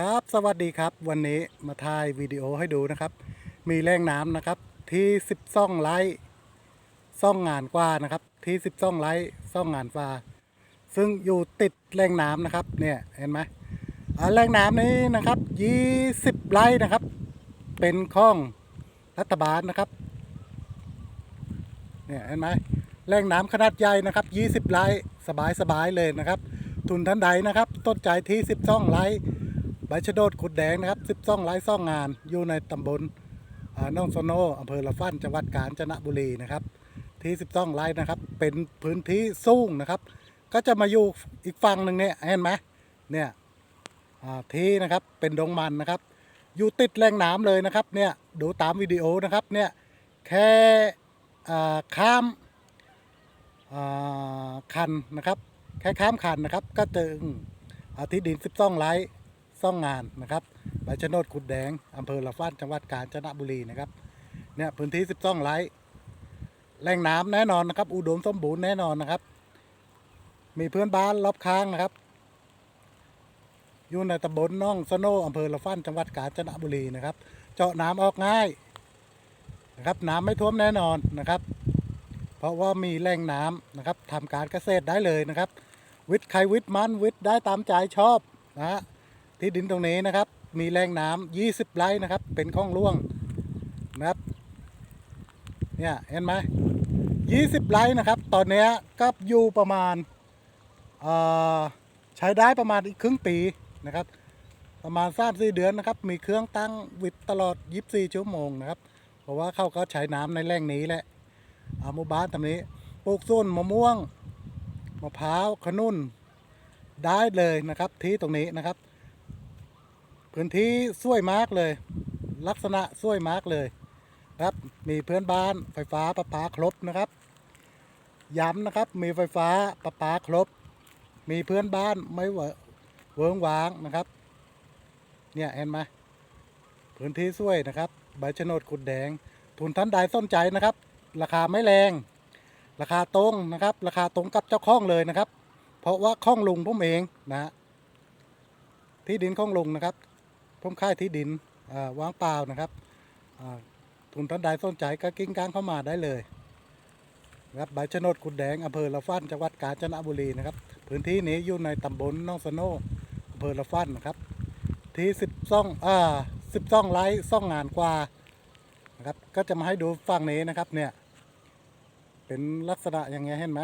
ครับสวัสดีครับวันนี้มาถ่ายวิดีโอให้ดูนะครับ มีแรงน้ำนะครับที่12ไร่ซ่องงานกว่านะครับที่12ไร่ซ่องงานฟ้าซึ่งอยู่ติดแรงน้ำนะครับเนี่ยเห็นไหมอ่าแรงน้ำนี้นะครับ20ไร่นะครับ เป็นของรัฐบาลนะครับเนี่ยเห็นไหมแรงน้ำขนาดใหญ่นะครับ20ไร่สบายสบายเลยนะครับ ทุนท่านใดนะครับต้นใจที่12ไร่ใบชะโดดขุดแดงนะครับ12ไร่ซ่องงานอยู่ในตำบลอ่องโซโนอำเภอละฟันจังหวัดกาญจนบุรีนะครับที่12ไร่นะครับ เป็นพื้นที่สูงนะครับ ก็จะมาอยู่อีกฝั่งหนึ่งเนี่ยเห็นไหมเนี่ยที่นะครับเป็นดงมันนะครับ อยู่ติดแหล่งน้ำเลยนะครับเนี่ยดูตามวิดีโอนะครับเนี่ยแค่ข้ามคันนะครับ แค่ข้ามคันนะครับ ก็เจออาทิตย์ดิน12ไร่ ซ่องงานนะครับใบชะโนดขุดแดงอำเภอละฟ้านจังหวัดกาญจนบุรีนะครับเนี่ยพื้นที่ 12 ไร่แหล่งน้ำแน่นอนนะครับ อุดมสมบูรณ์แน่นอนนะครับ มีเพื่อนบ้านรอบข้างนะครับอยู่ในตำบลน้องสโนอำเภอละฟันจังหวัดกาญจนบุรีนะครับ เจาะน้ำออกง่ายนะครับ น้ำไม่ท่วมแน่นอนนะครับ เพราะว่ามีแหล่งน้ำนะครับทำการเกษตรได้เลยนะครับ วิทย์ใครวิทย์มันวิทย์ได้ตามใจชอบนะฮะ ที่ดินตรงนี้นะครับ มีแหล่งน้ำ20 ไร่นะครับ เป็นข้องล่วงนะครับ เนี่ยเห็นไหม20ไร่นะครับ ตอนนี้ก็อยู่ประมาณใช้ได้ประมาณอีกครึ่งปีนะครับ ประมาณสามสี่เดือนนะครับ มีเครื่องตั้งวิทตลอด24ชั่วโมงนะครับ เพราะว่าเขาก็ใช้น้ำในแหล่งนี้แหละอาหมู่บ้านตรงนี้ปลูกส้นมะม่วงมะพร้าวขนุนได้เลยนะครับ ที่ตรงนี้นะครับ พื้นที่สวยมากเลย ลักษณะสวยมากเลยครับมีเพื่อนบ้านไฟฟ้าประปาครบนะครับ ย้ำนะครับมีไฟฟ้าประปาครบ มีเพื่อนบ้านไม่เวอเวิงว้างนะครับ เนี่ยเห็นไหมพื้นที่สวยนะครับ ใบชนดขุดแดง ทุนท่านใดสนใจนะครับ ราคาไม่แรง ราคาตรงนะครับ ราคาตรงกับเจ้าของเลยนะครับ เพราะว่าข้องลุงผมเองนะฮะที่ดินข้องลุงนะครับ ผมค่ายที่ดินอ่างเปล่านะครับทุนท่านใดสนใจก็กิ้งก้างเข้ามาได้เลยครับใบชนดขุดแดงอำเภอละฟันจังหวัดกาญจนบุรีนะครับ พื้นที่นี้อยู่ในตำบลน้องสโนอำเภอละฟันนะครับ ที่สิบซ่องอ่าสิบซ่องไร่ซ่องงานกว่านะครับ ก็จะมาให้ดูฝั่งนี้นะครับเนี่ย เป็นลักษณะอย่างเงี้ยเห็นไหม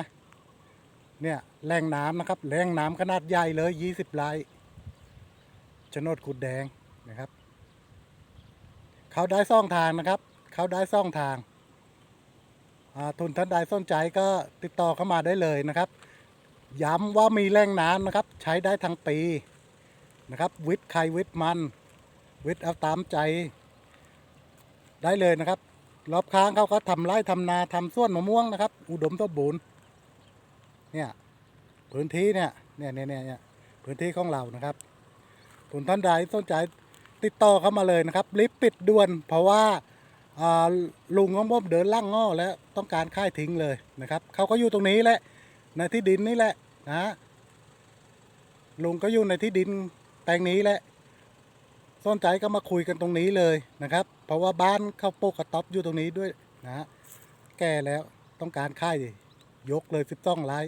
เนี่ยแหล่งน้ำนะครับแหล่งน้ำขนาดใหญ่เลยยี่สิบไร่โฉนดขุดแดง นะครับ เขาได้ซ่องทางนะครับ เขาได้ซ่องทางทุนท่านใดสนใจก็ติดต่อเข้ามาได้เลยนะครับ ย้ำว่ามีแหล่งน้ำนะครับ ใช้ได้ทั้งปีนะครับ วิทย์ใครวิทย์มัน วิทย์เอาตามใจ ได้เลยนะครับ รอบข้างเขาก็ทำไร่ทำนาทำสวนมะม่วงนะครับ อุดมสมบูรณ์เนี่ยพื้นที่เนี่ยเนี่ยเนี่ยเนี่ยเนี่ยพื้นที่ของเรานะครับทุนท่านใดสนใจ ติดต่อเข้ามาเลยนะครับรีบปิดด่วน เพราะว่าลุงของผมเดินล่างง้อแล้วต้องการค่ายทิ้งเลยนะครับเขาก็อยู่ตรงนี้แหละในที่ดินนี่แหละนะลุงก็อยู่ในที่ดินแปลงนี้แหละสนใจก็มาคุยกันตรงนี้เลยนะครับ เพราะว่าบ้านเขาปกกระต๊อบอยู่ตรงนี้ด้วยนะแก่แล้วต้องการค่ายยกเลยสิบต้องไร่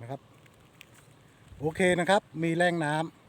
นะครับ โอเคนะครับ มีแรงน้ำ